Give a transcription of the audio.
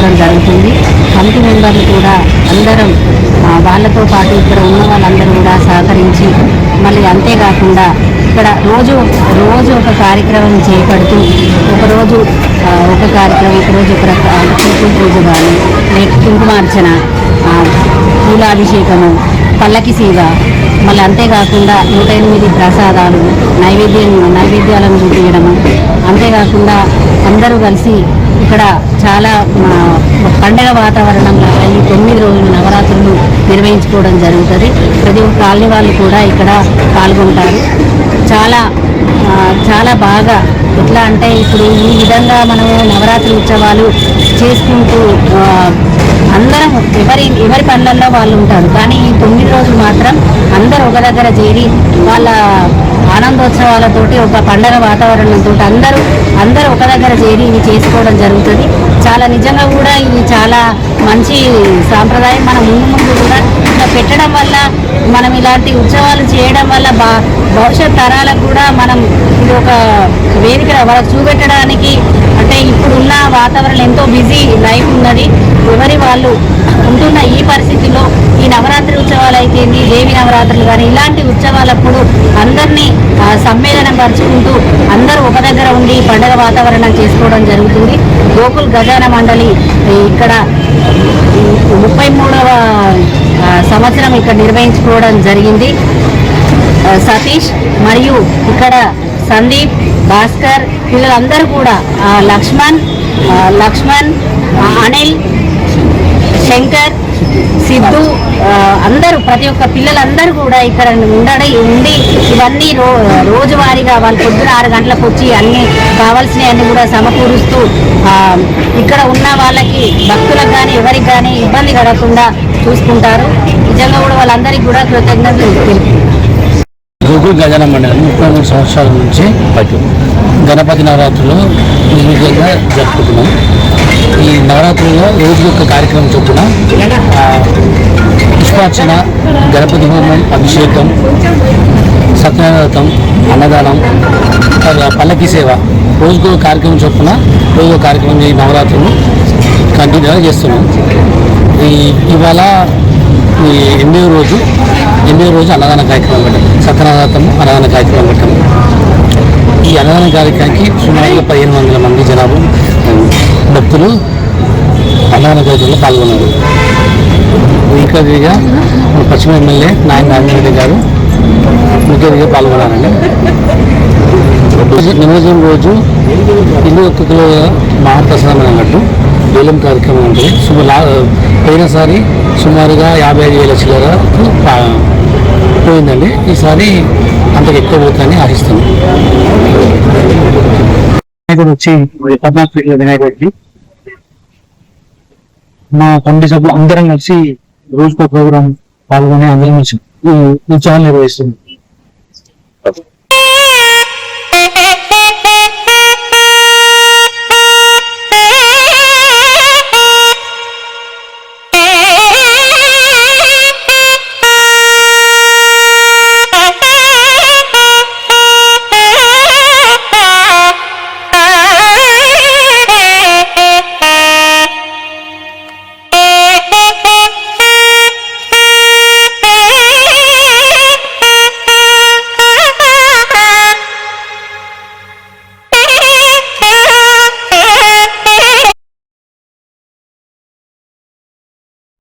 చేసుకోవడం జరుగుతుంది. కమిటీ మెంబర్లు కూడా అందరం వాళ్ళతో పాటు ఇక్కడ ఉన్న వాళ్ళందరూ కూడా సహకరించి మళ్ళీ అంతేకాకుండా ఇక్కడ రోజు రోజు ఒక కార్యక్రమం చేపడుతూ ఒకరోజు ఒక కార్యక్రమం ఒకరోజు ఒక రక పూజ కానీ లేక కుంకుమార్చన పూలాభిషేకము పల్లకి సేవ మళ్ళీ అంతేకాకుండా నూట ఎనిమిది ప్రసాదాలు నైవేద్యం నైవేద్యాలను చూపించడము అంతేకాకుండా అందరూ కలిసి ఇక్కడ చాలా పండగ వాతావరణంలో ఈ తొమ్మిది రోజులు నవరాత్రులు నిర్వహించుకోవడం జరుగుతుంది. ప్రతి ఒక్క కాలనీ వాళ్ళు కూడా ఇక్కడ పాల్గొంటారు. చాలా చాలా బాగా ఎట్లా అంటే ఇప్పుడు ఈ విధంగా మనము నవరాత్రి ఉత్సవాలు చేసుకుంటూ అందరం ఎవరి ఎవరి పనులలో వాళ్ళు ఉంటారు. కానీ ఈ తొమ్మిది రోజులు మాత్రం అందరూ ఒక దగ్గర చేరి వాళ్ళ ఆనందోత్సవాలతోటి ఒక పండగ వాతావరణంతో అందరూ అందరూ ఒక దగ్గర చేరి ఇవి చేసుకోవడం జరుగుతుంది. చాలా నిజంగా కూడా ఇది చాలా మంచి సాంప్రదాయం మన ముందు ముందు కూడా ఇట్లా పెట్టడం వల్ల మనం ఇలాంటి ఉత్సవాలు చేయడం వల్ల బా భవిష్యత్ తరాలకు కూడా మనం ఇది ఒక వేదిక వాళ్ళకి చూపెట్టడానికి అంటే ఇప్పుడున్న వాతావరణం ఎంతో బిజీ లైఫ్ ఉన్నది. ఎవరి వాళ్ళు ఉంటున్న ఈ పరిస్థితిలో ఉత్సవాలు అయితేంది దేవి నవరాత్రులు కానీ ఇలాంటి ఉత్సవాలప్పుడు అందరినీ సమ్మేళనం పరుచుకుంటూ అందరూ ఒక దగ్గర ఉండి పండగ వాతావరణం చేసుకోవడం జరుగుతుంది. గోకుల్ గజాన మండలి ఇక్కడ ముప్పై మూడవ సంవత్సరం ఇక్కడ నిర్వహించుకోవడం జరిగింది. సతీష్ మరియు ఇక్కడ సందీప్ భాస్కర్ వీళ్ళందరూ కూడా లక్ష్మణ్ లక్ష్మణ్ అనిల్ శంకర్ సిద్ధు అందరూ ప్రతి ఒక్క పిల్లలందరూ కూడా ఇక్కడ ఉండడం ఉండి ఇవన్నీ రో రోజువారీగా వాళ్ళు పొద్దున ఆరు గంటలకు వచ్చి అన్ని కావాల్సినవన్నీ కూడా సమకూరుస్తూ ఆ, ఇక్కడ ఉన్న వాళ్ళకి భక్తులకు కానీ ఎవరికి కానీ ఇబ్బంది కలగకుండా చూసుకుంటారు. నిజంగా కూడా వాళ్ళందరికీ కూడా కృతజ్ఞతలు గోకుల్ గజాన మండలం ముప్పై మూడు సంవత్సరాల నుంచి గణపతి నవరాత్రులు జరుపుకుంటున్నాం. ఈ నవరాత్రుల్లో రోజు ఒక కార్యక్రమం చొప్పున పుష్పార్చన గణపతి హోమం అభిషేకం సత్యనారతం అన్నదానం తర్వాత పల్లకి సేవ. రోజుకు కార్యక్రమం చొప్పున రోజు కార్యక్రమం ఈ నవరాత్రులు కంటిన్యూగా చేస్తున్నాం. ఈ ఇవాళ ఈ ఎనిమిదో రోజు ఎనిమిదో రోజు అన్నదాన కార్యక్రమం పెట్టాం. సత్యనారాయణ అన్నదాన కార్యక్రమం పెట్టాం. ఈ అన్నదాన కార్యక్రమానికి సుమారుగా పదిహేను వందల మంది జనాభా భక్తులు అన్నదాన కార్యక్రమంలో పాల్గొన్నారు. ఇంకా అతిథిగా మన పశ్చిమ ఎమ్మెల్యే నాయన నారాయణ గారు ముఖ్య అతిథిగా పాల్గొన్నారండి. నిమజ్జనం రోజు ఇల్లు ఒక్క మహాప్రసాదం అన్నట్టు వేలం కార్యక్రమం ఉంటుంది. సుమారు లా పోయినసారి సుమారుగా యాభై ఐదు వేల చిల్లరకు పా- పోయిందండి. ఈసారి అంతకు ఎక్కువ పోతుందని ఆశిస్తున్నాం. వినాయకుడు వచ్చి పద్నాలుగు ఫీట్ల వినాయకుడికి. మా కమిటీ సభ్యులు అందరం కలిసి రోజుకో ప్రోగ్రాం పాల్గొని అందరం కలిసి ఉత్సవాలు నిర్వహిస్తుంది